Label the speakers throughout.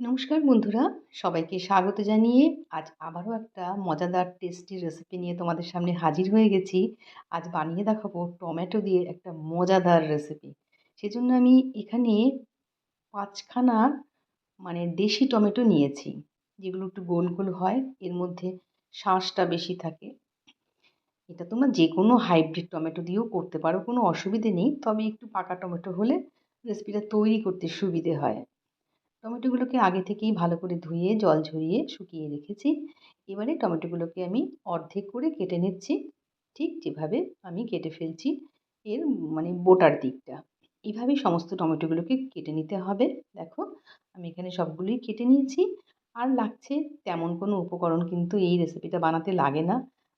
Speaker 1: নমস্কার বন্ধুরা, সবাইকে স্বাগত জানিয়ে আজ আবারও একটা মজাদার টেস্টি রেসিপি নিয়ে তোমাদের সামনে হাজির হয়ে গেছি। আজ বানিয়ে দেখাবো টমেটো দিয়ে একটা মজাদার রেসিপি সেজন্য আমি এখানে পাঁচখানা মানে দেশি টমেটো নিয়েছি, যেগুলো একটু গোল গোল হয়, এর মধ্যে শাঁসটা বেশি থাকে। এটা তোমরা যে কোনো হাইব্রিড টমেটো দিয়েও করতে পারো, কোনো অসুবিধে নেই, তবে একটু পাকা টমেটো হলে রেসিপিটা তৈরি করতে সুবিধে হয়। টমেটোগুলোকে আগে থেকেই ভালো করে ধুয়ে, জল ঝরিয়ে শুকিয়ে রেখেছি। এবারে টমেটোগুলোকে আমি অর্ধেক করে কেটে নিচ্ছি। ঠিক যেভাবে আমি কেটে ফেলছি এর মানে বোটার দিকটা। এইভাবেই সমস্ত টমেটোগুলোকে কেটে নিতে হবে। দেখো, আমি এখানে সবগুলোই কেটে নিয়েছি। আর লাগছে তেমন কোনো উপকরণ কিন্তু এই রেসিপিটা বানাতে লাগে না।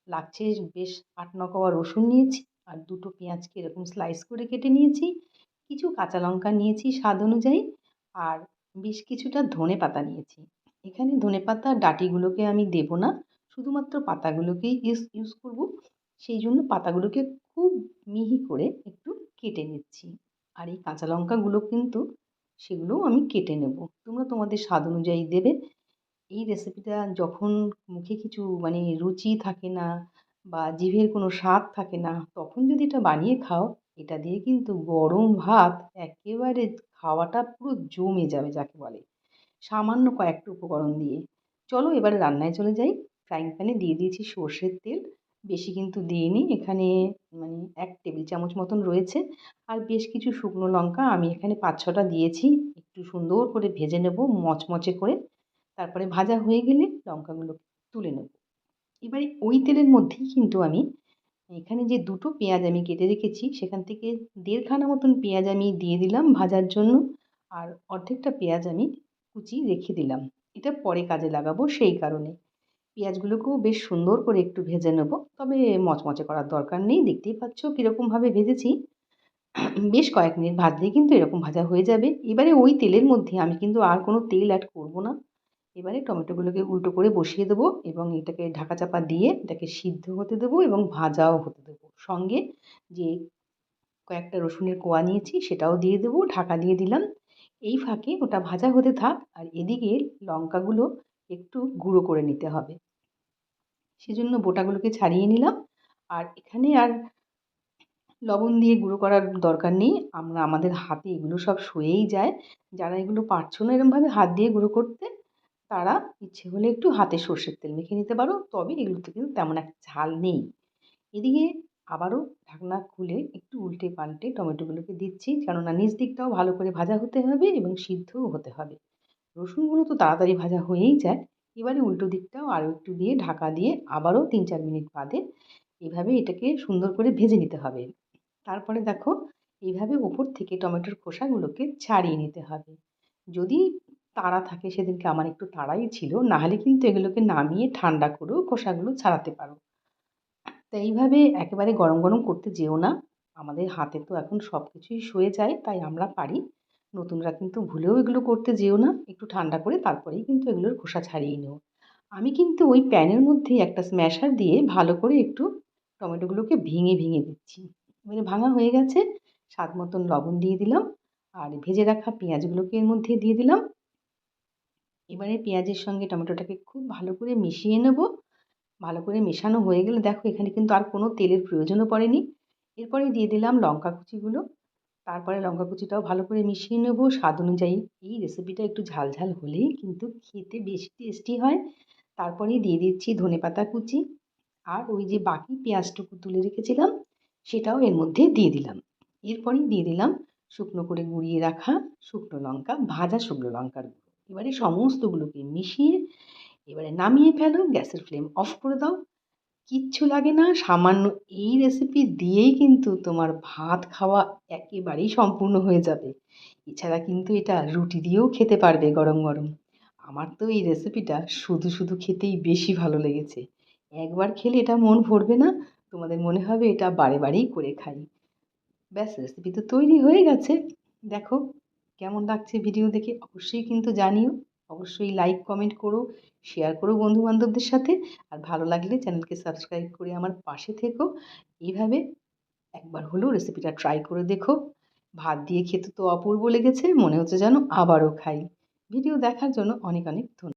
Speaker 1: লাগছে বেশ আট ন কোয়া রসুন নিয়েছি আর দুটো পেঁয়াজকে এরকম স্লাইস করে কেটে নিয়েছি। কিছু কাঁচা লঙ্কা নিয়েছি স্বাদ অনুযায়ী। আর বেশ কিছুটা ধনে পাতা নিয়েছি। এখানে ধনে পাতা ডাঁটিগুলোকে আমি দেব না, শুধুমাত্র পাতাগুলোকেই ইউজ ইউজ করব। সেই জন্য পাতাগুলোকে খুব মিহি করে একটু কেটে নিচ্ছি। আর এই কাঁচা লঙ্কাগুলো কিন্তু সেগুলোও আমি কেটে নেব। তোমরা তোমাদের স্বাদ অনুযায়ী দেবে। এই রেসিপিটা যখন মুখে কিছু মানে রুচি থাকে না বা জিভের কোনো স্বাদ থাকে না, তখন যদি এটা বানিয়ে খাও এটা দিয়ে কিন্তু গরম ভাত একেবারে খাওয়াটা পুরো জমে যাবে যাকে বলে। সামান্য কয়েকটা উপকরণ দিয়ে। চলো এবারে রান্নায় চলে যাই। ফ্রাইং প্যানে দিয়ে দিয়েছি সর্ষের তেল। বেশি কিন্তু দিইনি। এখানে মানে এক টেবিল চামচ মতন রয়েছে। আর বেশ কিছু শুকনো লঙ্কা আমি এখানে পাঁচ ছটা দিয়েছি। একটু সুন্দর করে ভেজে নেব মচমচে করে। তারপরে ভাজা হয়ে গেলে লঙ্কাগুলো তুলে নেব। এবারে ওই তেলের মধ্যেই কিন্তু আমি এখানে যে দুটো পেঁয়াজ আমি কেটে রেখেছি, সেখান থেকে দেড়খানা মতন পেঁয়াজ আমি দিয়ে দিলাম ভাজার জন্য। আর অর্ধেকটা পেঁয়াজ আমি কুচি রেখে দিলাম। এটা পরে কাজে লাগাবো সেই কারণে। পেঁয়াজগুলোকেও বেশ সুন্দর করে একটু ভেজে নেব। তবে মচমচে করার দরকার নেই। দেখতেই পাচ্ছ কীরকমভাবে ভেজেছি। বেশ কয়েক মিনিট ভাজলেই কিন্তু এরকম ভাজা হয়ে যাবে। এবারে ওই তেলের মধ্যে আমি কিন্তু আর কোনো তেল অ্যাড করব না। এবারে টমেটোগুলোকে উল্টো করে বসিয়ে দেবো এবং এটাকে ঢাকা চাপা দিয়ে এটাকে সিদ্ধ হতে দেবো এবং ভাজাও হতে দেবো। সঙ্গে যে কয়েকটা রসুনের কোয়া নিয়েছি সেটাও দিয়ে দেবো, ঢাকা দিয়ে দিলাম। এই ফাঁকে ওটা ভাজা হতে থাক আর এদিকে লঙ্কাগুলো একটু গুঁড়ো করে নিতে হবে। সেজন্য বোটাগুলোকে ছাড়িয়ে নিলাম। আর এখানে আর লবণ দিয়ে গুঁড়ো করার দরকার নেই। আমরা আমাদের হাতে এগুলো সব সয়েই যায়। যারা এগুলো পারছ না এরমভাবে হাত দিয়ে গুঁড়ো করতে তারা ইচ্ছে হলে একটু হাতে সর্ষের তেল মেখে নিতে পারো। তবে এগুলোতে কিন্তু তেমন একটা ঝাল নেই। এদিকে আবারও ঢাকনা খুলে একটু উল্টে পাল্টে টমেটোগুলোকে দিচ্ছি। কেননা নিচ দিকটাও ভালো করে ভাজা হতে হবে এবং সিদ্ধও হতে হবে। রসুনগুলো তো তাড়াতাড়ি ভাজা হয়েই যায়। এবারে উল্টো দিকটাও আরও একটু দিয়ে ঢাকা দিয়ে আবারও তিন চার মিনিট বাদে এভাবে এটাকে সুন্দর করে ভেজে নিতে হবে। তারপরে দেখো এইভাবে ওপর থেকে টমেটোর খোসাগুলোকে ছাড়িয়ে নিতে হবে। যদি তাড়া থাকে সেদিনকে আমার একটু তাড়াই ছিল। নাহলে কিন্তু এগুলোকে নামিয়ে ঠান্ডা করেও খোসাগুলো ছাড়াতে পারো। তো এইভাবে একেবারে গরম গরম করতে যেও না। আমাদের হাতে তো এখন সব কিছুই শুয়ে যায়, তাই আমরা পারি। নতুনরা কিন্তু ভুলেও এগুলো করতে যেও না। একটু ঠান্ডা করে তারপরেই কিন্তু এগুলোর খোসা ছাড়িয়ে নিও। আমি কিন্তু ওই প্যানের মধ্যেই একটা স্ম্যাশার দিয়ে ভালো করে একটু টমেটোগুলোকে ভেঙে ভেঙে দিচ্ছি। মানে ভাঙা হয়ে গেছে। স্বাদ মতন লবণ দিয়ে দিলাম। আর ভেজে রাখা পেঁয়াজগুলোকে এর মধ্যে দিয়ে দিলাম। এবারে পেঁয়াজের সঙ্গে টমেটোটাকে খুব ভালো করে মিশিয়ে নেব। ভালো করে মেশানো হয়ে গেলে দেখো এখানে কিন্তু আর কোনো তেলের প্রয়োজনও পড়েনি। এরপরে দিয়ে দিলাম লঙ্কা কুচিগুলো। তারপরে লঙ্কা কুচিটাও ভালো করে মিশিয়ে নেব। স্বাদ অনুযায়ী এই রেসিপিটা একটু ঝাল ঝাল হলেই কিন্তু খেতে বেশি টেস্টি হয়। তারপরেই দিয়ে দিচ্ছি ধনে পাতা কুচি। আর ওই যে বাকি পেঁয়াজটুকু তুলে রেখেছিলাম, সেটাও এর মধ্যে দিয়ে দিলাম। এরপরেই দিয়ে দিলাম শুকনো করে গুঁড়িয়ে রাখা শুকনো লঙ্কা, ভাজা শুকনো লঙ্কার গুঁড়ো। এবারে সমস্তগুলোকে মিশিয়ে এবারে নামিয়ে ফেলো, গ্যাসের ফ্লেম অফ করে দাও। কিচ্ছু লাগে না, সামান্য এই রেসিপি দিয়েই কিন্তু তোমার ভাত খাওয়া একেবারেই সম্পূর্ণ হয়ে যাবে। এছাড়া কিন্তু এটা রুটি দিয়েও খেতে পারবে গরম গরম। আমার তো এই রেসিপিটা শুধু শুধু খেতেই বেশি ভালো লেগেছে। একবার খেলে এটা মন ভরবে না, তোমাদের মনে হবে এটা বারে বারেই করে খাই। ব্যাস রেসিপি তো তৈরি হয়ে গেছে। দেখো কেমন লাগছে ভিডিও দেখে অবশ্যই কিন্তু জানিও। অবশ্যই লাইক কমেন্ট করো শেয়ার করো বন্ধুবান্ধবদের সাথে। আর ভালো লাগলে চ্যানেলকে সাবস্ক্রাইব করে আমার পাশে থেকো। এইভাবে একবার হলেও রেসিপিটা ট্রাই করে দেখো। ভাত দিয়ে খেতে তো অপূর্ব লেগেছে, মনে হচ্ছে যেন আবারও খাই। ভিডিও দেখার জন্য অনেক অনেক ধন্যবাদ।